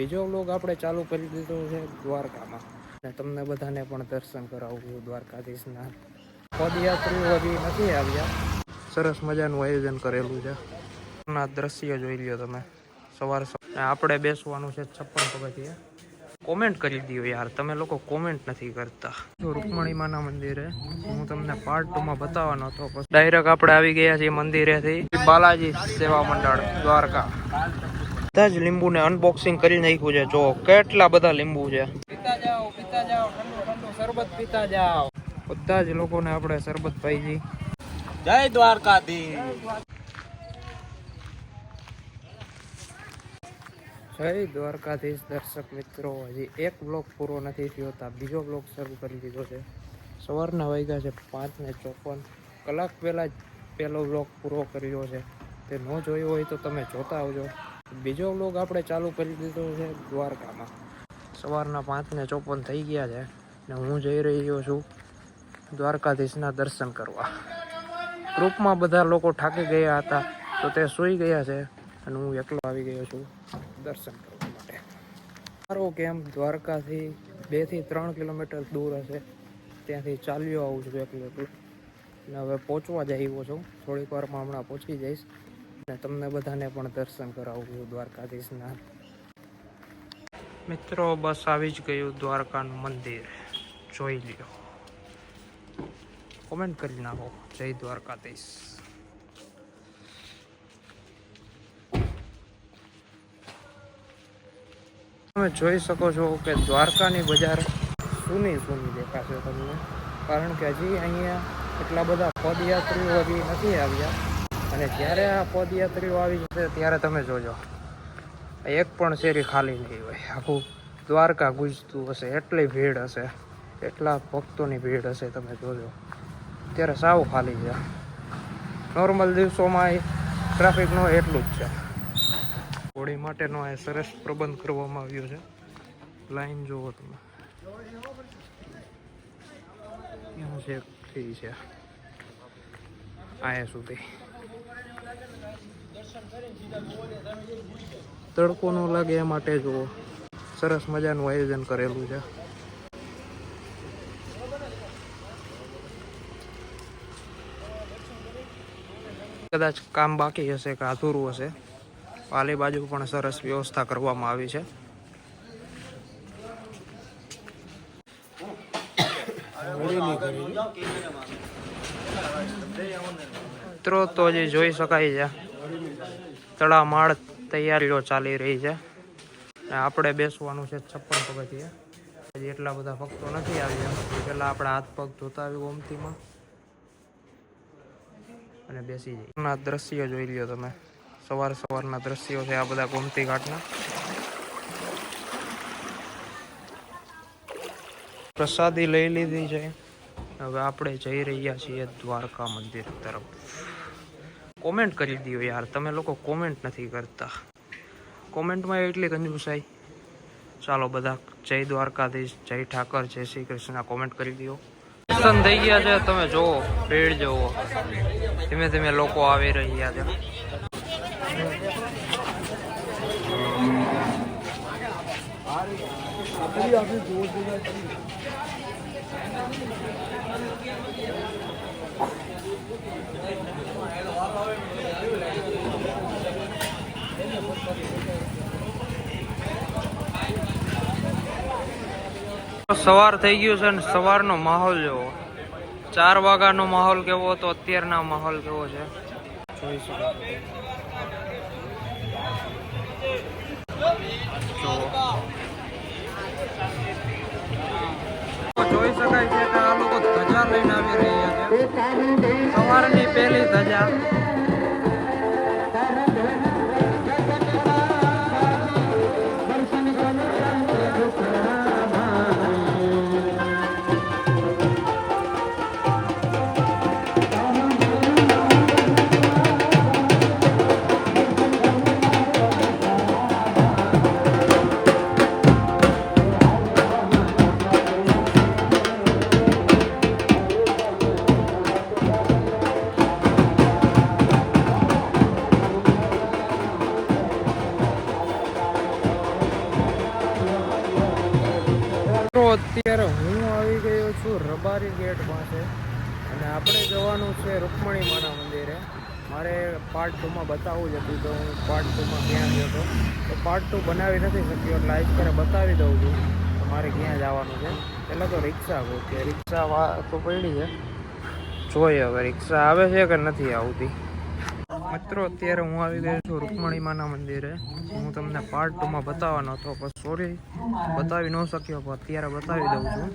બીજો લોક આપણે ચાલુ કરી દીધો છે દ્વારકામાં. અને તમને બધાને પણ દર્શન કરાવું દ્વારકાધીશના. પદયાત્રીઓ હજી નથી આવ્યા. સરસ મજાનું આયોજન કરેલું છે. ના, દ્રશ્ય જોઈ લ્યો તમે. સવાર આપણે બેસવાનું છે છપ્પન પગથિયે. કોમેન્ટ કરી દો યાર, તમે લોકો કોમેન્ટ નથી કરતા. જો રૂકમણીમાના મંદિરે, હું તમને પાર્ટ ટુ માં બતાવવાનો હતો. ડાયરેક્ટ આપણે આવી ગયા છીએ મંદિરેથી. બાલાજી સેવા મંડળ, દ્વારકા. બધા જ લીંબુને અનબોક્સિંગ કરી નાખ્યું છે. જો કેટલા બધા લીંબુ છે. પીતા જાઓ પીતા જાઓ ઠંડુ ઠંડુ શરબત પીતા જાઓ. બધા જ લોકોને આપણે શરબત પાઈજી જય દ્વારકાધીશ. જય દ્વારકાધીશ દર્શક મિત્રો. હજી એક બ્લોક પૂરો નથી થયો તા બીજો બ્લોક શરૂ કરી દીધો છે. સવારના વાગ્યા છે પાંચ ને ચોપન. કલાક પહેલાં જ પહેલો બ્લોક પૂરો કર્યો છે. તે ન જોયો હોય તો તમે જોતા આવજો. બીજો લોક આપણે ચાલુ કરી દીધો છે દ્વારકામાં. સવારના પાંચ ને ચોપન થઈ ગયા છે ને હું જઈ રહ્યો છું દ્વારકાધીશના દર્શન કરવા. ગ્રુપમાં બધા લોકો ઠાકી ગયા હતા, તો તે સૂઈ ગયા છે અને હું એકલો આવી ગયો છું દર્શન કરવા માટે. મારો કેમ્પ દ્વારકાથી બેથી ત્રણ કિલોમીટર દૂર હશે, ત્યાંથી ચાલ્યો આવું છું એકલું એકલું. અને હવે પહોંચવા જ આવ્યો છું. થોડીક વારમાં હમણાં પહોંચી જઈશ. અને તમને બધાને પણ દર્શન કરાવું છું દ્વારકાધીશના. મિત્રો, બસ આવી જ ગયું દ્વારકાનું મંદિર. જોઈ લ્યો. કોમેન્ટ કરી નાખો. જય દ્વારકાધીશ. તમે જોઈ શકો છો કે દ્વારકાની બજાર સૂની સૂની દેખાશે તમને. કારણ કે હજી અહીંયા એટલા બધા પદયાત્રીઓ હજી નથી આવ્યા. અને જ્યારે આ પદયાત્રીઓ આવી જશે, ત્યારે તમે જોજો. એક પણ શેરી ખાલી નહીં હોય. આખું દ્વારકા ગુજતું હશે, એટલી ભીડ હશે. એટલા ભક્તોની ભીડ હશે, તમે જોજો. ત્યારે સાવ ખાલી છે. નોર્મલ દિવસોમાં ટ્રાફિક નો એટલું જ છે. હોળી માટેનો આ સરસ પ્રબંધ કરવામાં આવ્યો છે. લાઈન જુઓ તમે. ફ્રી છે. આયા સુધી. તડકો ન લાગે એ માટે જુઓ. સરસ મજાનું આયોજન કરેલું છે. કદાચ કામ બાકી હશે કે અધૂરું હશે. પાલી બાજુ પણ સરસ વ્યવસ્થા કરવામાં આવી છે. મિત્રો, તો હજી જોઈ શકાય છે. તળામાળ તૈયારીઓ ચાલી રહી છે. આપણે બેસવાનું છે છપ્પન પગથિયે. હજી એટલા બધા ભક્તો નથી આવ્યા. પહેલાં આપણે હાથ પગ ધોતા આવી ગોમતીમાં. અને બેસી જઈએ. દ્રશ્યો જોઈ લ્યો તમે. સવાર સવારના દ્રશ્યો છે આ બધા ગોમતી ઘાટના. પ્રસાદી લઈ લીધી છે. હવે આપણે જઈ રહ્યા છીએ દ્વારકા મંદિર તરફ. કોમેન્ટ કરી દો યાર. તમે લોકો કોમેન્ટ નથી કરતા. કોમેન્ટમાં એટલી કંજુસાઈ ચાલો બધા જય દ્વારકાધીશ, જય ઠાકર, જય શ્રી કૃષ્ણ. કોમેન્ટ કરી દો. દર્શન થઈ ગયા છે. તમે જુઓ, ભીડ જુઓ. ધીમે ધીમે લોકો આવી રહ્યા છે. સવાર થઈ ગયું છે ને સવારનો માહોલ જેવો. ચાર વાગ્યાનો માહોલ કેવો હતો, અત્યારના માહોલ કેવો છે? જોઈ જોઈ શકાય છે કે આ લોકો ધજા લઈને આવી રહ્યા છે. સવારની પહેલી ધજા. રબારી ગેટ પાસે. અને આપણે જવાનું છે રૂકમણી માના મંદિરે. મારે પાર્ટ ટુમાં બતાવવું જ હતું તો હું પાર્ટ ટુમાં ક્યાં ગયો હતો. તો પાર્ટ ટુ બનાવી નથી શક્યો એટલે આજ કરે બતાવી દઉં છું તો મારે ક્યાં જવાનું છે. પહેલાં તો રિક્ષા ગોતીએ રિક્ષા તો પડી છે. જોઈએ હવે રિક્ષા આવે છે કે નથી આવતી. મિત્રો, અત્યારે હું આવી ગયો છું રૂકમણી માના મંદિરે. હું તમને પાર્ટ ટુમાં બતાવવાનો હતો, પણ સોરી બતાવી ન શક્યો, પણ અત્યારે બતાવી દઉં છું.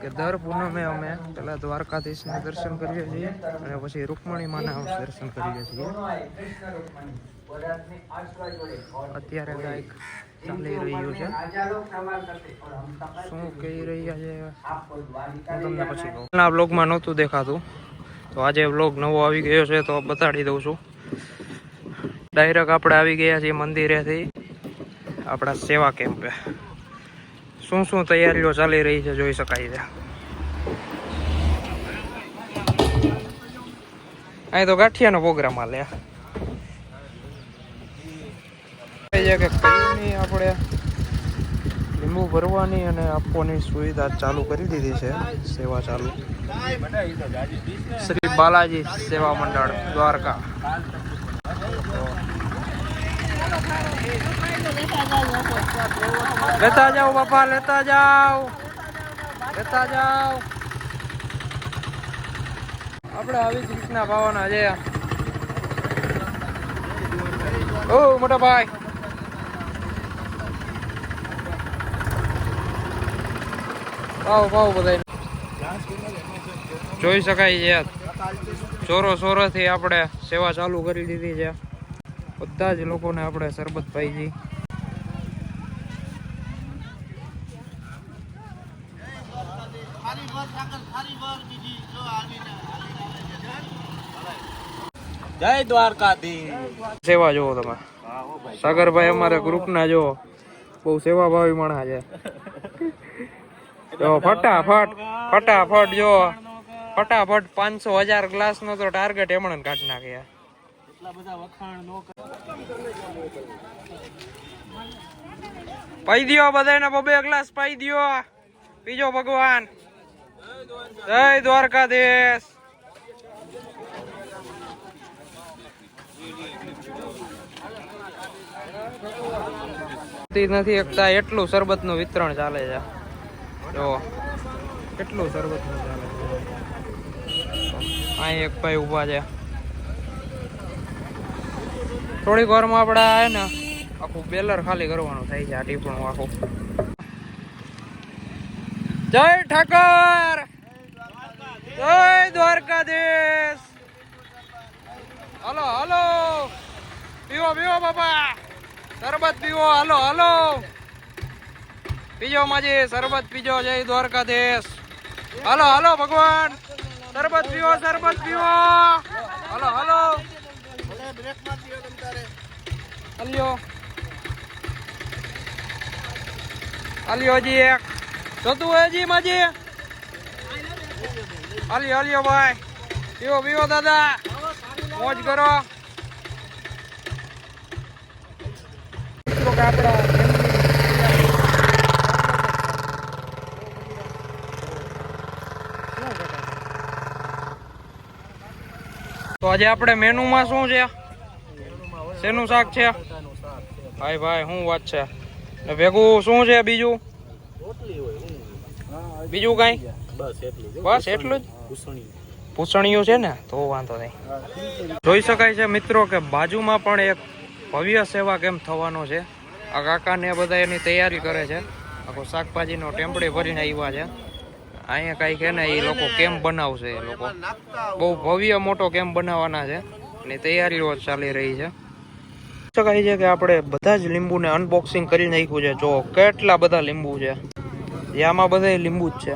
કે દર પૂનમે અમે પહેલા દ્વારકાધીશના દર્શન કરીએ છીએ અને પછી રૂકમણી માના દર્શન કરીએ છીએ. અત્યારે કાંઈક ચાલી રહ્યું છે. શું કહી રહ્યા છે? તમને પછી કહું. ના બ્લોગમાં નહોતું દેખાતું. તો આજે બ્લોગ નવો આવી ગયો છે તો બતાડી દઉં છું. ડાયરેક્ટ આપણે આવી ગયા છીએ મંદિરેથી. આપણા સેવા કેમ્પે. શું શું તૈયારીઓ ચાલી રહી છે જોઈ શકાય છે. અહીં તો ગાંઠિયાનો પ્રોગ્રામ હાલે. કે કઈની આપણે લીંબુ ભરવાની અને આપવાની સુવિધા ચાલુ કરી દીધી છે, સેવા ચાલુ. શ્રી બાલાજી સેવા મંડળ દ્વારકા. લેતા જાઓ બાપા, લેતા જાઓ. લેતા જાઓ. આપણે આવી જ રીતના ભાવના છે. ઓ, મોટા ભાઈ. પાવ પાવ બધા જોઈ શકાય છે ચોરો ચોરોથી આપણે સેવા ચાલુ કરી દીધી છે. બધા જ લોકોને આપણે શરબત પાઈ જય દ્વારકાધીશ. સેવા જોવો તમે. સાગરભાઈ અમારા ગ્રુપના જો, બહુ સેવા ભાવી માણસ છે. જો, ફટાફટ ફટાફટ જો, ફટાફટ પાંચસો હજાર ગ્લાસ નો તો ટાર્ગેટ એમણે કાઢી નાખ્યા. પાઈ દ્યો બધાને બબે ગ્લાસ પાઈ દ્યો. બીજો ભગવાન. જય દ્વારકાધીશ. નથી એકતા એટલું શરબતનું વિતરણ ચાલે છે. જો કેટલું શરબતનું ચાલે છે? અહીં એક ભાઈ ઊભા છે. થોડીક વારમાં આપણે આ ને આખું બેલર ખાલી કરવાનું થાય છે આ ટીપણું આખું. જય ઠાકર! જય દ્વારકાધીશ! હલો હલો પીવો પીવો બાપા શરબત પીવો હલો હલો પીજો માજી શરબત પીજો જય દ્વારકાધીશ હલો હલો ભગવાન શરબત પીવો શરબત પીવો હલો હલો હલ્યો હલ્યો હજી એક જોતું હોય હજી માજી હલ્યો હલ્યો ભાઈ પીવો પીવો દાદા મોજ કરો. આપણા તો આજે આપણે મેનુમાં શું છે? શેનું શાક છે? ભાઈ ભાઈ શું વાત છે? ને ભેગું શું છે બીજું? બીજું કઈ? બસ એટલું બસ એટલું જ? પૂછણીયું છે ને, તો વાંધો નહીં. જોઈ શકાય છે મિત્રો કે બાજુમાં પણ એક ભવ્ય સેવા કેમ થવાનો છે. આ કાકા ને બધા એની તૈયારી કરે છે. આખો શાકભાજીનો ટેમ્પડી ભરીને આવ્યા છે. અહીંયા કાંઈક છે ને, એ લોકો કેમ બનાવશે એ લોકો. બહુ ભવ્ય મોટો કેમ બનાવવાના છે. એની તૈયારીઓ ચાલી રહી છે. શકાય છે કે આપણે બધા જ લીંબુને અનબોક્સિંગ કરી નાખ્યું છે. જો કેટલા બધા લીંબુ છે. જે આમાં બધા લીંબુ જ છે.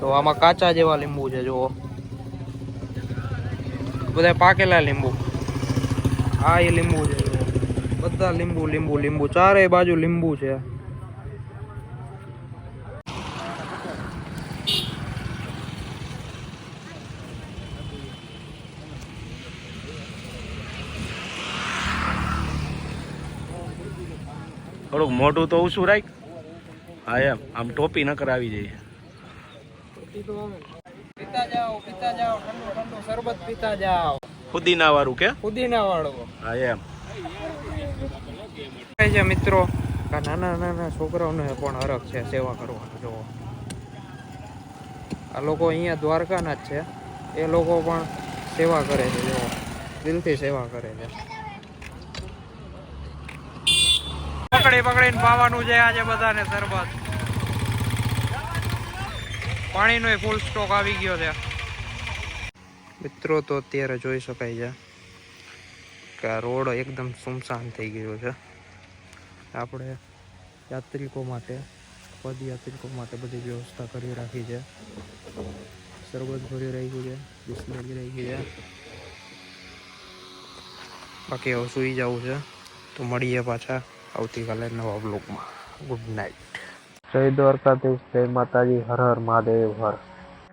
તો આમાં કાચા જેવા લીંબુ છે, જુઓ. બધા પાકેલા લીંબુ. આ એ લીંબુ છે. બધા લીંબુ લીંબુ લીંબુ. ચારેય બાજુ લીંબુ છે. થોડુંક મોઢું તો ઓછું રાખ. હા એમ. આમ ટોપી ન કરાવી જઈએ પીતા જાઓ પીતા જાઓ ઠંડુ ઠંડુ શરબત પીતા જાઓ. ફુદીના વાળું કે? ફુદીના વાળું હા એમ. છે મિત્રો નાના નાના છોકરાઓને પણ હરખ છે સેવા કરવાનો જોવો આ લોકો અહીંયા દ્વારકાના જ છે. એ લોકો પણ સેવા કરે છે જોવો દિલથી સેવા કરે છે. પકડી પકડીને પાવાનું છે આજે બધાને શરબત. પાણીનો ફૂલ સ્ટોક આવી ગયો છે. મિત્રો તો અત્યારે જોઈ શકાય છે કે આ રોડ એકદમ સુમસાન થઈ ગયો છે. આપણે યાત્રિકો માટે, પદયાત્રિકો માટે બધી વ્યવસ્થા કરી રાખી છે. શરબત ભરી રાખ્યું છે, બિસ્લેરી રાખી છે. બાકી હવે સૂઈ જવું છે. તો મળીએ પાછા આવતીકાલે નવા બ્લોગમાં ગુડ નાઇટ જય દ્વારકાધીશ જય માતાજી હર હર મહાદેવ હર.